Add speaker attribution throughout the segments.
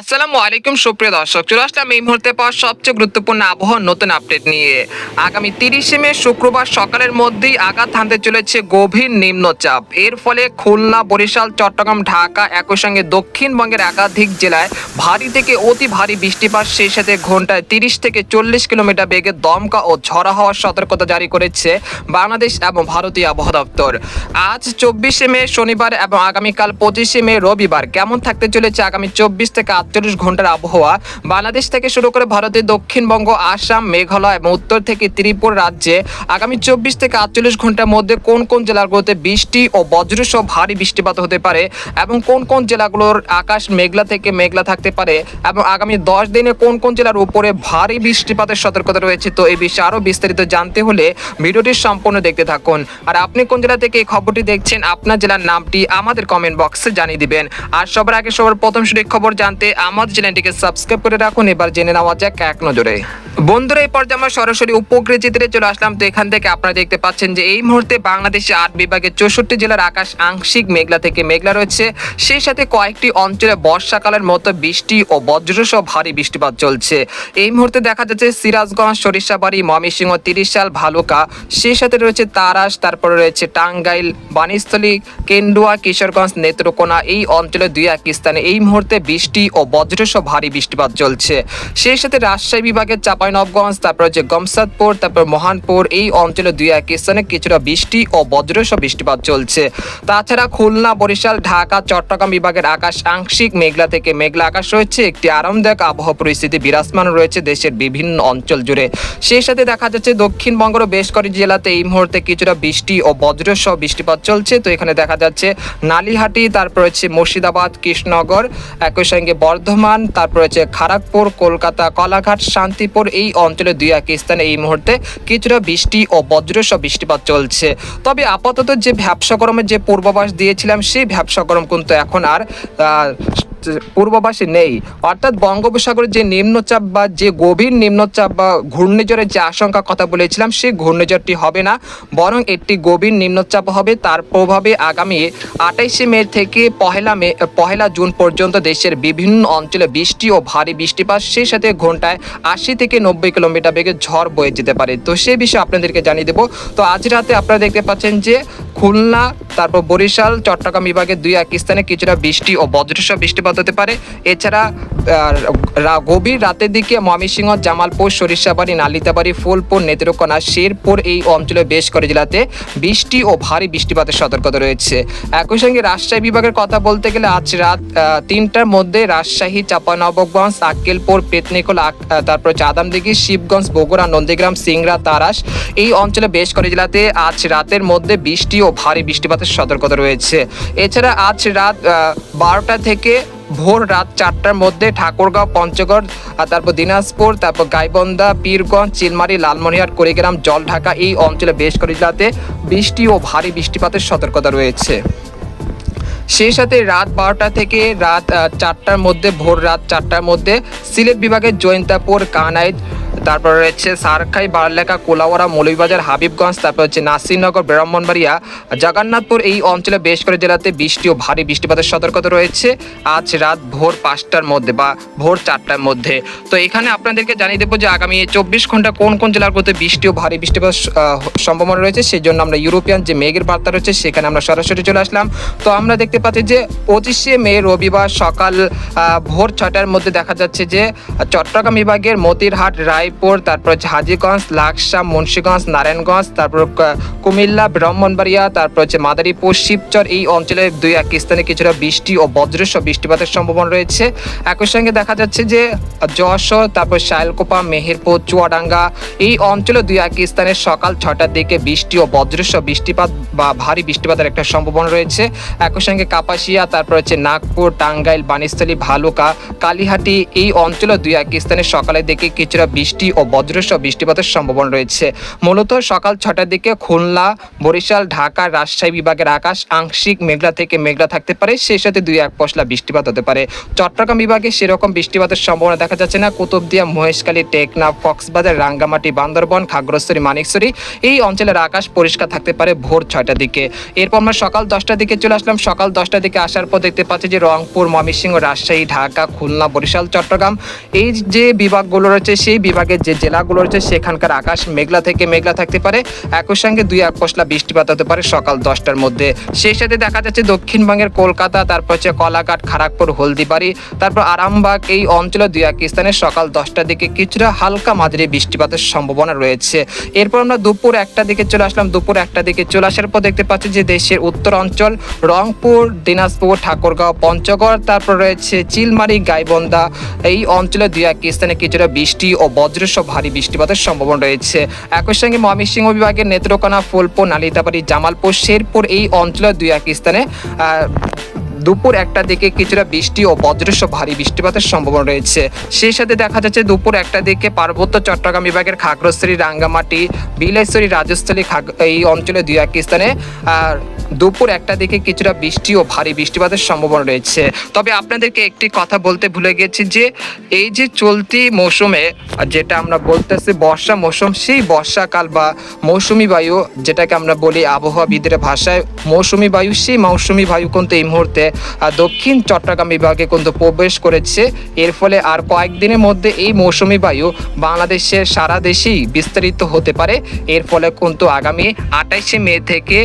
Speaker 1: আসসালামু আলাইকুম, সুপ্রিয় দর্শক। চলে আসলাম এই মুহূর্তে পাওয়া সবচেয়ে গুরুত্বপূর্ণ আবহাওয়ার নতুন আপডেট নিয়ে। আগামী তিরিশে মে, শুক্রবার সকালের মধ্যেই আঘাত হানতে চলেছে গভীর নিম্নচাপ। এর ফলে খুলনা, বরিশাল, চট্টগ্রাম, ঢাকা, একই সঙ্গে দক্ষিণবঙ্গের একাধিক জেলায় ভারী থেকে অতি ভারী বৃষ্টিপাত, সেই সাথে ঘন্টায় তিরিশ থেকে চল্লিশ কিলোমিটার বেগে দমকা ও ঝড়া হওয়ার সতর্কতা জারি করেছে বাংলাদেশ এবং ভারতীয় আবহাওয়া দপ্তর। আজ চব্বিশে মে, শনিবার এবং আগামীকাল পঁচিশে মে, রবিবার কেমন থাকতে চলেছে আগামী চব্বিশ থেকে আটচল্লিশ ঘণ্টার আবহাওয়া। বাংলাদেশ থেকে শুরু করে ভারতের দক্ষিণবঙ্গ, আসাম, মেঘালয় এবং উত্তর থেকে ত্রিপুর রাজ্যে আগামী চব্বিশ থেকে আটচল্লিশ ঘণ্টার মধ্যে কোন কোন জেলাগুলোতে বৃষ্টি ও বজ্রসহ ভারী বৃষ্টিপাত হতে পারে এবং কোন কোন জেলাগুলোর আকাশ মেঘলা থেকে মেঘলা থাকতে পারে এবং আগামী দশ দিনে কোন কোন জেলার উপরে ভারী বৃষ্টিপাতের সতর্কতা রয়েছে তো এই বিষয়ে আরও বিস্তারিত জানতে হলে ভিডিওটি সম্পূর্ণ দেখতে থাকুন। আর আপনি কোন জেলা থেকে এই খবরটি দেখছেন, আপনার জেলার নামটি আমাদের কমেন্ট বক্সে জানিয়ে দিবেন। আর সবার আগে সবার প্রথম সঠিক খবর জানতে আমাদের চ্যানেলটিকে সাবস্ক্রাইব করে রাখুন, এবার জেনে নেওয়া যাক এক নজরে। বন্ধুরা, এই পর্যায়ে আমরা সরাসরি উপগ্রহ চিত্রে চলে আসলাম, তো এখান থেকে আপনারা দেখতে পাচ্ছেন যে এই মুহূর্তে বাংলাদেশে আট বিভাগের চৌষট্টি জেলার আকাশ আংশিক মেঘলা থেকে মেঘলা রয়েছে। সেই সাথে কয়েকটি অঞ্চলে বর্ষাকালের মতো বৃষ্টি ও বজ্রসহ ভারী বৃষ্টিপাত চলছে। এই মুহূর্তে দেখা যাচ্ছে সিরাজগঞ্জ, সরিষাবাড়ি, ময়মনসিংহ, তিরিশাল, ভালুকা। সেই সাথে রয়েছে তারাস, তারপরে রয়েছে টাঙ্গাইল বাণীস্থলী কেন্দুয়া, কিশোরগঞ্জ, নেত্রকোনা। এই অঞ্চলে দুই এক স্থানে এই মুহূর্তে বৃষ্টি ও বজ্রসহ ভারী বৃষ্টিপাত চলছে। সেই সাথে রাজশাহী বিভাগের চাঁপাইনবগঞ্জ তারপর হচ্ছে গমসাদপুর, তারপর মহানপুর, এই অঞ্চলে দুই এক স্থানে কিছুটা বৃষ্টি ও বজ্রসহ বৃষ্টিপাত চলছে। তাছাড়া খুলনা, বরিশাল, ঢাকা, চট্টগ্রাম বিভাগের আকাশ আংশিক মেঘলা থেকে মেঘলা আকাশ রয়েছে। একটি আরামদায়ক আবহাওয়া পরিস্থিতি বিরাজমান রয়েছে দেশের বিভিন্ন অঞ্চল জুড়ে। সেই সাথে দেখা যাচ্ছে দক্ষিণবঙ্গের বেশ কয়েকটি জেলাতে এই মুহূর্তে কিছুটা বৃষ্টি ও বজ্রসহ বৃষ্টিপাত চলছে। তো এখানে দেখা যাচ্ছে নালিহাটি, তারপর হচ্ছে মুর্শিদাবাদ, কৃষ্ণনগর, একই সঙ্গে বর্ধমান, তারপর রয়েছে খড়গপুর কলকাতা, কলাঘাট, শান্তিপুর, এই অঞ্চলে দুই এক স্থানে এই মুহূর্তে কিছুটা বৃষ্টি ও বজ্রসহ বৃষ্টিপাত চলছে। তবে আপাতত যে ভ্যাবসা গরমের যে পূর্বাভাস দিয়েছিলাম, সেই ভ্যাবসা গরম কিন্তু এখন আর পূর্বাভাসে নেই। অর্থাৎ বঙ্গোপসাগরের যে নিম্নচাপ বা যে গভীর নিম্নচাপ বা ঘূর্ণিঝড়ের যে আশঙ্কা কথা বলেছিলাম, সেই ঘূর্ণিঝড়টি হবে না, বরং একটি গভীর নিম্নচাপ হবে। তার প্রভাবে আগামী আঠাইশে মে থেকে পহেলা মে, পহেলা জুন পর্যন্ত দেশের বিভিন্ন অঞ্চলে বৃষ্টি ও ভারী বৃষ্টিপাত, সেই সাথে ঘন্টায় আশি থেকে নব্বই কিলোমিটার বেগে ঝড় বয়ে যেতে পারে। তো সে বিষয়ে আপনাদেরকে জানিয়ে দেবো। তো আজ রাতে আপনারা দেখতে পাচ্ছেন যে খুলনা তারপর বরিশাল, চট্টগ্রাম বিভাগের দুই এক স্থানে কিছুটা বৃষ্টি ও বজ্রসহ বৃষ্টিপাত হতে পারে। এছাড়া গভীর রাতের দিকে ময়মনসিংহ, জামালপুর, সরিষাবাড়ি, নালিতাবাড়ি, ফুলপুর, নেত্রকোনা, শেরপুর এই অঞ্চলে বেশ করে জেলাতে বৃষ্টি ও ভারী বৃষ্টিপাতের সতর্কতা রয়েছে। একই সঙ্গে রাজশাহী বিভাগের কথা বলতে গেলে আজ রাত তিনটার মধ্যে রাজশাহী চাঁপানবগঞ্জ আক্কেলপুর পেতনিকল তারপর চাঁদামদিঘি, শিবগঞ্জ, বগুড়া, নন্দীগ্রাম, সিংড়া, তারাস এই অঞ্চলে বেশ করে জেলাতে আজ রাতের মধ্যে বৃষ্টি ও ভারী বৃষ্টিপাতের সতর্কতা রয়েছে। এছাড়া আজ রাত বারোটা থেকে ভোর রাত চারটার মধ্যে ঠাকুরগাঁও, পঞ্চগড় তারপর দিনাজপুর, তারপর গাইবন্ধা, পীরগঞ্জ, চিলমারি, লালমনিরহাট, কুড়িগ্রাম, জলঢাকা এই অঞ্চলে বেশ করে জেলাতে বৃষ্টি ও ভারী বৃষ্টিপাতের সতর্কতা রয়েছে। সেই সাথে রাত বারোটা থেকে রাত চারটার মধ্যে, ভোর রাত চারটার মধ্যে সিলেট বিভাগের জৈন্তাপুর কানাইদ তারপর রয়েছে সারখাই, বারলেখা, কোলাওয়ারা, মৌলভীবাজার, হাবিবগঞ্জ, তারপর হচ্ছে নাসিরনগর, ব্রাহ্মণবাড়িয়া, জগন্নাথপুর, এই অঞ্চলে বেশ করে জেলাতে বৃষ্টি ও ভারী বৃষ্টিপাতের সতর্কতা রয়েছে আজ রাত ভোর পাঁচটার মধ্যে বা ভোর চারটার মধ্যে। তো এখানে আপনাদেরকে জানিয়ে দেবো যে আগামী চব্বিশ ঘণ্টা কোন কোন জেলাগুলোতে বৃষ্টি ও ভারী বৃষ্টিপাত সম্ভাবনা রয়েছে সেই জন্য আমরা ইউরোপিয়ান যে মেঘের বার্তা রয়েছে সেখানে আমরা সরাসরি চলে আসলাম। তো আমরা দেখতে পাচ্ছি যে পঁচিশে মে রবিবার সকাল ভোর ছটার মধ্যে দেখা যাচ্ছে যে চট্টগ্রাম বিভাগের মতিরহাট রায়পুর তারপর হচ্ছে হাজিগঞ্জ লাকসা মুন্সীগঞ্জ, নারায়ণগঞ্জ, তারপর কুমিল্লা, ব্রাহ্মণবাড়িয়া, তারপর হচ্ছে মাদারীপুর, শিবচর, এই অঞ্চলে দুই এক স্থানে কিছুটা বৃষ্টি ও বজ্রসহ বৃষ্টিপাতের সম্ভাবনা রয়েছে। একই সঙ্গে দেখা যাচ্ছে যে যশোর, তারপর শায়লকোপা মেহেরপুর, চুয়াডাঙ্গা, এই অঞ্চলে দুই এক স্থানে সকাল ছটার দিকে বৃষ্টি ও বজ্রসহ বৃষ্টিপাত বা ভারী বৃষ্টিপাতের একটা সম্ভাবনা রয়েছে। একই সঙ্গে কাপাসিয়া, তারপর হচ্ছে নাগপুর, টাঙ্গাইল বানিস্থলী ভালুকা, কালীহাটি, এই অঞ্চলে দুই এক স্থানে সকালের দিকে কিছুটা বৃষ্টি বৃষ্টি ও বজ্রসহ বৃষ্টিপাতের সম্ভাবনা রয়েছে। মূলত সকাল ছটার দিকে খুলনা, বরিশাল, ঢাকা, রাজশাহী বিভাগের আকাশ আংশিক মেঘলা থেকে মেঘলা থাকতে পারে, সেই সাথে দুই এক পশলা বৃষ্টিপাত হতে পারে। চট্টগ্রাম বিভাগে সেরকম বৃষ্টিপাতের সম্ভাবনা দেখা যাচ্ছে না। কুতুবদিয়া, মহেশখালী, টেকনাফ, কক্সবাজার, রাঙ্গামাটি, বান্দরবন, খাগড়াছড়ি, মানিকছড়ি এই অঞ্চলের আকাশ পরিষ্কার থাকতে পারে ভোর ছয়টার দিকে। এরপর আমরা সকাল দশটার দিকে চলে আসলাম। সকাল দশটার দিকে আসার পর দেখতে পাচ্ছি যে রংপুর, ময়মনসিংহ, রাজশাহী, ঢাকা, খুলনা, বরিশাল, চট্টগ্রাম এই যে বিভাগগুলো রয়েছে, সেই বিভাগের যে জেলাগুলো রয়েছে সেখানকার আকাশ মেঘলা থেকে মেঘলা থাকতে পারে। একই সঙ্গে দুই এক পশলা বৃষ্টিপাত হতে পারে সকাল দশটার মধ্যে। সেই সাথে দেখা যাচ্ছে দক্ষিণবঙ্গের কলকাতা, তারপর হচ্ছে কলাঘাট খড়গপুর হলদিবাড়ি, তারপর আরামবাগ এই অঞ্চলে দুই এক স্থানে সকাল দশটার দিকে কিছুটা হালকা মাঝারি বৃষ্টিপাতের সম্ভাবনা রয়েছে। এরপর আমরা দুপুর একটা দিকে চলে আসলাম। দুপুর একটা দিকে চলে আসার পর দেখতে পাচ্ছি যে দেশের উত্তর অঞ্চল রংপুর, দিনাজপুর, ঠাকুরগাঁও, পঞ্চগড়, তারপর রয়েছে চিলমারি, গাইবন্ধা এই অঞ্চলে দুই এক স্থানে কিছুটা বৃষ্টি ও বজ্রসহ ভারী বৃষ্টিপাতের সম্ভাবনা রয়েছে। একই সঙ্গে ময়মনসিংহ বিভাগের নেত্রকোনা, ফুলপুর, নালিতাবাড়ি, জামালপুর, শেরপুর এই অঞ্চলের দুই এক স্থানে দুপুর একটার দিকে কিছুটা বৃষ্টি ও বজ্রসহ ভারী বৃষ্টিপাতের সম্ভাবনা রয়েছে। সেই সাথে দেখা যাচ্ছে দুপুর একটা দিকে পার্বত্য চট্টগ্রাম বিভাগের খাগড়াছড়ি, রাঙ্গামাটি বিলাইছড়ি রাজস্থলী এই অঞ্চলে দুই এক স্থানে। আর দুপুর একটা দিকে কিছুটা বৃষ্টি ও ভারী বৃষ্টিপাতের সম্ভাবনা রয়েছে। তবে আপনাদেরকে একটি কথা বলতে ভুলে গেছি যে, এই যে চলতি মৌসুমে যেটা আমরা বলতেছি বর্ষা মৌসুম, সেই বর্ষাকাল বা মৌসুমি বায়ু, যেটাকে আমরা বলি আবহাওয়াবিদের ভাষায় মৌসুমি বায়ু, সেই মৌসুমি বায়ু কিন্তু এই মুহূর্তে দক্ষিণ চট্টগ্রাম বিভাগে কিন্তু প্রবেশ করেছে। এর ফলে আর কয়েকদিনের মধ্যে এই মৌসুমি বায়ু বাংলাদেশের সারা দেশেই বিস্তারিত হতে পারে। এর ফলে কিন্তু আগামী আঠাইশে মে থেকে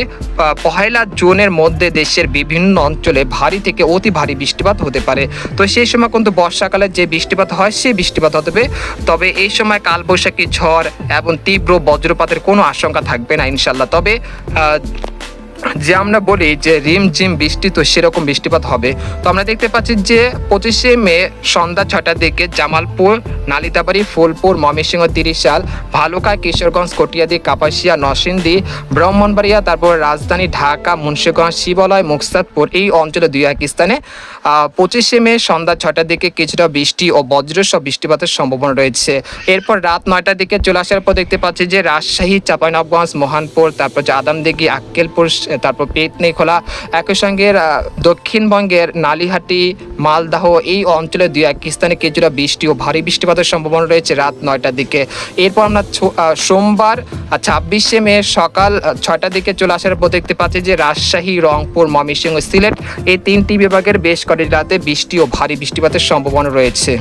Speaker 1: পহেলা জুনের মধ্যে দেশের বিভিন্ন অঞ্চলে ভারী থেকে অতি ভারী বৃষ্টিপাত হতে পারে। তো সেই সময় কিন্তু বর্ষাকালে যে বৃষ্টিপাত হয়, সেই বৃষ্টিপাত হবে তবে এই সময় কালবৈশাখী ঝড় এবং তীব্র বজ্রপাতের কোনো আশঙ্কা থাকবে না ইনশাল্লাহ তবে যে আমরা বলি যে রিম জিম বৃষ্টি তো সেরকম বৃষ্টিপাত হবে, তো আমরা দেখতে পাচ্ছি যে পঁচিশে মে সন্ধ্যা ছটার দিকে জামালপুর, নালিতাবাড়ি, ফুলপুর, ময়মনসিংহ, তিরিশাল, ভালুকা, কিশোরগঞ্জ, কটিয়াদি, কাপাসিয়া, নরসিংদী, ব্রাহ্মণবাড়িয়া, তারপর রাজধানী ঢাকা, মুন্সিগঞ্জ, শিবালয়, মুকসাদপুর এই অঞ্চলে দুই এক স্থানে। পঁচিশে মে সন্ধ্যা ছটার দিকে কিছুটা বৃষ্টি ও বজ্রসহ বৃষ্টিপাতের সম্ভাবনা রয়েছে। এরপর রাত নয়টার দিকে চলে আসার পর দেখতে পাচ্ছি যে রাজশাহী চাঁপাইনবগঞ্জ মোহানপুর, তারপর আদামদিঘি, আক্কেলপুর তারপর পেতনিখোলা একই সঙ্গে দক্ষিণবঙ্গের নালিহাটি, মালদাহ এই অঞ্চলে দুই এক স্থানে কিছুটা বৃষ্টি ও ভারী বৃষ্টিপাতের সম্ভাবনা রয়েছে রাত নয়টার দিকে। এরপর আমরা সোমবার ছাব্বিশে মে সকাল ছয়টার দিকে চলে আসার পর দেখতে পাচ্ছি যে রাজশাহী, রংপুর, ময়মনসিংহ সিলেট এই তিনটি বিভাগের বেশ কটি রাতে বৃষ্টি ও ভারী বৃষ্টিপাতের সম্ভাবনা রয়েছে।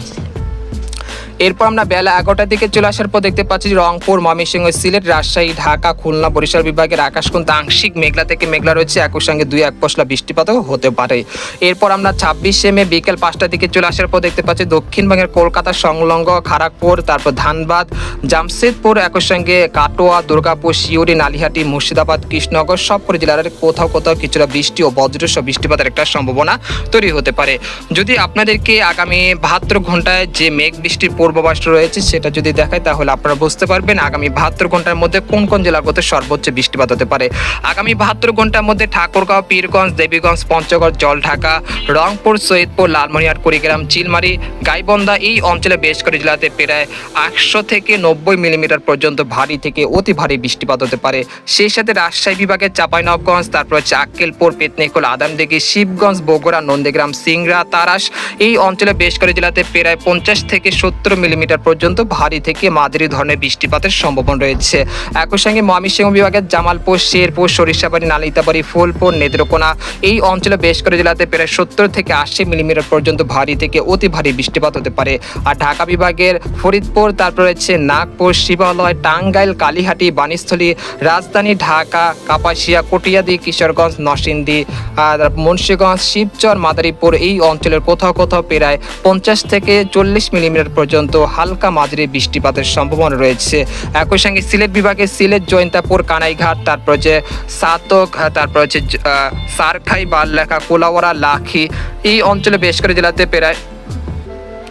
Speaker 1: এরপর আমরা বেলা এগারোটার দিকে চলে আসার পর দেখতে পাচ্ছি রংপুর, ময়মনসিংহ, সিলেট, রাজশাহী, ঢাকা, খুলনা, বরিশাল বিভাগের আকাশ কিন্তু আংশিক মেঘলা থেকে মেঘলা রয়েছে। একই সঙ্গে দুই এক পশলা বৃষ্টিপাতও হতে পারে। এরপর আমরা ছাব্বিশে মে বিকেল পাঁচটার দিকে চলে আসার পর দেখতে পাচ্ছি দক্ষিণবঙ্গের কলকাতা, সংলগ্ন খড়গপুর তারপর ধানবাদ, জামশেদপুর, একই সঙ্গে কাটোয়া, দুর্গাপুর শিউরি নালিহাটি, মুর্শিদাবাদ, কৃষ্ণনগর সবকটি জেলার কোথাও কোথাও কিছুটা বৃষ্টি ও বজ্রসহ বৃষ্টিপাতের একটা সম্ভাবনা তৈরি হতে পারে। যদি আপনাদেরকে আগামী বাহাত্তর ঘন্টায় যে মেঘ বৃষ্টির পূর্বাভাস রয়েছে, সেটা যদি দেখায় তাহলে আপনারা বুঝতে পারবেন আগামী বাহাত্তর ঘণ্টার মধ্যে কোন কোন জেলার মধ্যে সর্বোচ্চ বৃষ্টিপাত হতে পারে। আগামী বাহাত্তর ঘণ্টার মধ্যে ঠাকুরগাঁও, পীরগঞ্জ, দেবীগঞ্জ, পঞ্চগড়, জলঢাকা, রংপুর, সৈয়দপুর লালমনিরহাট কুড়িগ্রাম, চিলমারি, গাইবন্ধা এই অঞ্চলে বেশ করে জেলাতে প্রায় আটশো থেকে নব্বই মিলিমিটার পর্যন্ত ভারী থেকে অতি ভারী বৃষ্টিপাত হতে পারে। সেই সাথে রাজশাহী বিভাগের চাঁপাইনবগঞ্জ তারপর হচ্ছে আক্কেলপুর পেতনিখোল আদামদিঘি, শিবগঞ্জ, বগুড়া, নন্দীগ্রাম, সিংড়া, তারাস এই অঞ্চলে বেশ করে জেলাতে প্রায় পঞ্চাশ থেকে সত্তর মিলিমিটার পর্যন্ত ভারী থেকে মাঝারি ধরনের বৃষ্টিপাতের সম্ভাবনা রয়েছে। একই সঙ্গে ময়মনসিংহ বিভাগের জামালপুর, শেরপুর, সরিষাবাড়ি, নালিতাবাড়ি, ফুলপুর, নেত্রকোনা এই অঞ্চলে বেশ করে জেলাতে প্রায় সত্তর থেকে আশি মিলিমিটার পর্যন্ত ভারী থেকে অতি ভারী বৃষ্টিপাত হতে পারে। আর ঢাকা বিভাগের ফরিদপুর, তারপর রয়েছে নাগপুর, শিবালয়, টাঙ্গাইল, কালীহাটি, বাণীস্থলী, রাজধানী ঢাকা, কাপাসিয়া, কটিয়াদি, কিশোরগঞ্জ, নরসিংদী মুন্সিগঞ্জ, শিবচর, মাদারীপুর এই অঞ্চলের কোথাও কোথাও প্রায় পঞ্চাশ থেকে চল্লিশ মিলিমিটার পর্যন্ত হালকা মাঝারি বৃষ্টিপাতের সম্ভাবনা রয়েছে। একই সঙ্গে সিলেট বিভাগে সিলেট জৈন্তাপুর কানাইঘাট, তারপর যে সাতক, তারপর হচ্ছে সারখাই, বাললেখা কোলাওয়ারা লাখি, এই অঞ্চলে বেশ করে জেলাতে প্রায়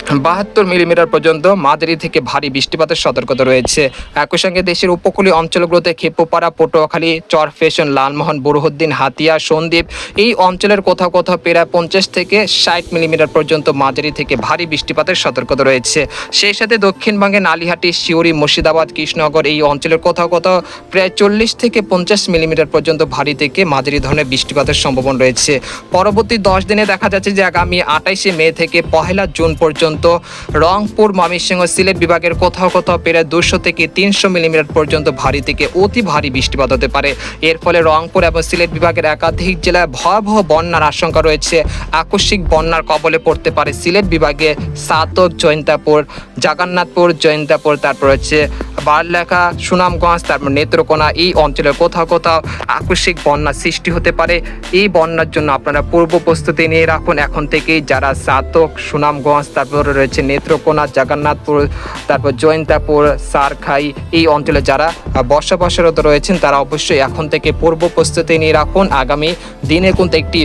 Speaker 1: বাহাত্তর মিলিমিটার পর্যন্ত মাঝারি থেকে ভারী বৃষ্টিপাতের সতর্কতা রয়েছে। একই সঙ্গে দেশের উপকূলীয় অঞ্চলগুলোতে খেপুপাড়া, পটুয়াখালী, চরফেশন, লালমোহন বুরহুদ্দিন হাতিয়া, সন্দ্বীপ এই অঞ্চলের কোথাও কোথাও প্রায় পঞ্চাশ থেকে ষাট মিলিমিটার পর্যন্ত মাঝারি থেকে ভারী বৃষ্টিপাতের সতর্কতা রয়েছে। সেই সাথে দক্ষিণবঙ্গে নালিহাটি শিউরি মুর্শিদাবাদ, কৃষ্ণনগর এই অঞ্চলের কোথাও কোথাও প্রায় চল্লিশ থেকে পঞ্চাশ মিলিমিটার পর্যন্ত ভারী থেকে মাঝারি ধরনের বৃষ্টিপাতের সম্ভাবনা রয়েছে। পরবর্তী দশ দিনে দেখা যাচ্ছে যে আগামী আটাইশে মে থেকে পহেলা জুন পর্যন্ত রংপুর, ময়মনসিংহ সিলেট বিভাগের কোথাও কোথাও প্রায় দুশো থেকে তিনশো মিলিমিটার পর্যন্ত ভারী থেকে অতি ভারী বৃষ্টিপাত হতে পারে। এর ফলে রংপুর এবং সিলেট বিভাগের একাধিক জেলায় ভয়াবহ বন্যার আশঙ্কা রয়েছে। আকস্মিক বন্যার কবলে পড়তে পারে সিলেট বিভাগে সাতক, জয়ন্তাপুর, জাগান্নাথপুর, জয়ন্তাপুর, তারপর হচ্ছে বারলেখা সুনামগঞ্জ, তারপর নেত্রকোনা এই অঞ্চলের কোথাও কোথাও আকস্মিক বন্যা সৃষ্টি হতে পারে। এই বন্যার জন্য আপনারা পূর্ব প্রস্তুতি নিয়ে রাখুন। এখন থেকেই যারা সাতক, সুনামগঞ্জ, তারপরে রয়েছে নেত্রকোনা, জগন্নাথপুর, তারপর জয়ন্তাপুর সারখাই এই অঞ্চলে যারা বসবাসরত রয়েছেন তারা অবশ্যই এখন থেকে পূর্ব প্রস্তুতি নিয়ে রাখুন। আগামী দিনে কিন্তু একটি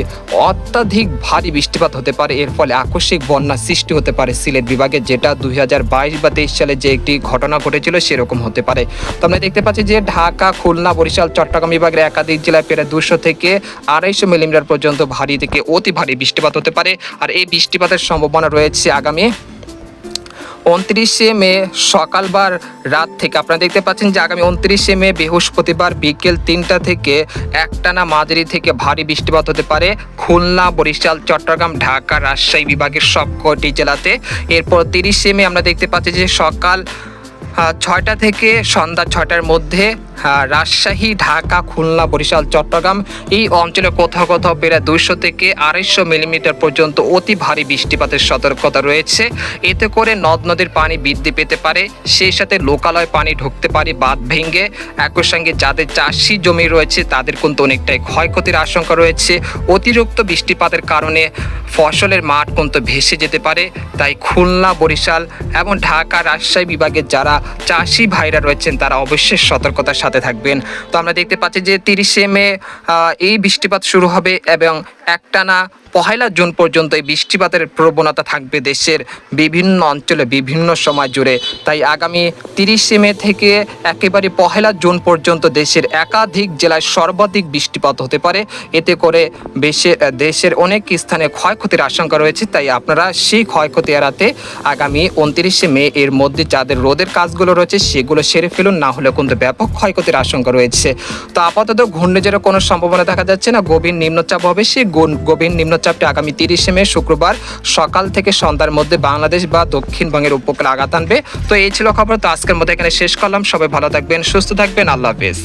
Speaker 1: অত্যাধিক ভারী বৃষ্টিপাত হতে পারে। এর ফলে আকস্মিক বন্যা সৃষ্টি হতে পারে সিলেট বিভাগে, যেটা দুই হাজার বাইশ বা তেইশ সালে যে একটি ঘটনা ঘটেছিল সেরকম হতে পারে। তো আমরা দেখতে পাচ্ছি যে ঢাকা, খুলনা, বরিশাল, চট্টগ্রাম বিভাগের একাধিক জেলায় প্রায় দুশো থেকে আড়াইশো মিলিমিটার পর্যন্ত ভারী থেকে অতি ভারী বৃষ্টিপাত হতে পারে। আর এই বৃষ্টিপাতের সম্ভাবনা রয়েছে আগামী উনত্রিশে মে সকালবার রাত থেকে আপনারা দেখতে পাচ্ছেন যে আগামী উনত্রিশে মে বৃহস্পতিবার বিকেল তিনটা থেকে একটানা মাঝারি থেকে ভারী বৃষ্টিপাত হতে পারে। খুলনা, বরিশাল, চট্টগ্রাম, ঢাকা, রাজশাহী বিভাগের সবকটি জেলাতে। এরপর তিরিশে মে আমরা দেখতে পাচ্ছি যে সকাল ছয়টা থেকে সন্ধ্যা ছয়টার মধ্যে রাজশাহী, ঢাকা, খুলনা, বরিশাল, চট্টগ্রাম এই অঞ্চলে কোথাও কোথাও প্রায় দুইশো থেকে আড়াইশো মিলিমিটার পর্যন্ত অতি ভারী বৃষ্টিপাতের সতর্কতা রয়েছে। এতে করে নদ নদীর পানি বৃদ্ধি পেতে পারে, সেই সাথে লোকালয় পানি ঢুকতে পারে বাঁধ ভেঙে। একই সঙ্গে যাদের চাষি জমি রয়েছে, তাদের কিন্তু অনেকটাই ক্ষয়ক্ষতির আশঙ্কা রয়েছে। অতিরিক্ত বৃষ্টিপাতের কারণে ফসলের মাঠ কিন্তু ভেসে যেতে পারে। তাই খুলনা, বরিশাল এবং ঢাকা রাজশাহী বিভাগের যারা চাষি ভাইরা রয়েছেন, তারা অবশ্যই সতর্কতার সাথে থাকবেন। তো আমরা দেখতে পাচ্ছি যে তিরিশে মে এই বৃষ্টিপাত শুরু হবে এবং একটানা পহেলা জুন পর্যন্ত এই বৃষ্টিপাতের প্রবণতা থাকবে দেশের বিভিন্ন অঞ্চলে বিভিন্ন সময় জুড়ে। তাই আগামী তিরিশে মে থেকে একেবারে পহেলা জুন পর্যন্ত দেশের একাধিক জেলায় সর্বাধিক বৃষ্টিপাত হতে পারে। এতে করে বেশে, দেশের অনেক স্থানে ক্ষয়ক্ষতির আশঙ্কা রয়েছে। তাই আপনারা সেই ক্ষয়ক্ষতি এড়াতে আগামী উনত্রিশে মে এর মধ্যে যাদের রোদের কাজগুলো রয়েছে, সেগুলো সেরে ফেলুন। না হলে কিন্তু ব্যাপক ক্ষয়ক্ষতির আশঙ্কা রয়েছে। তো আপাতত ঘূর্ণিঝড়ের কোনো সম্ভাবনা দেখা যাচ্ছে না। গভীর নিম্নচাপ হবে। সেই গভীর নিম্নচাপটি আগামী তিরিশে মে, শুক্রবার সকাল থেকে সন্ধ্যার মধ্যে বাংলাদেশ বা দক্ষিণবঙ্গের উপকূলে আঘাত আনবে। তো এই ছিল খবর। তো আজকের মধ্যে এখানে শেষ করলাম। সবাই ভালো থাকবেন, সুস্থ থাকবেন। আল্লাহ হাফেজ।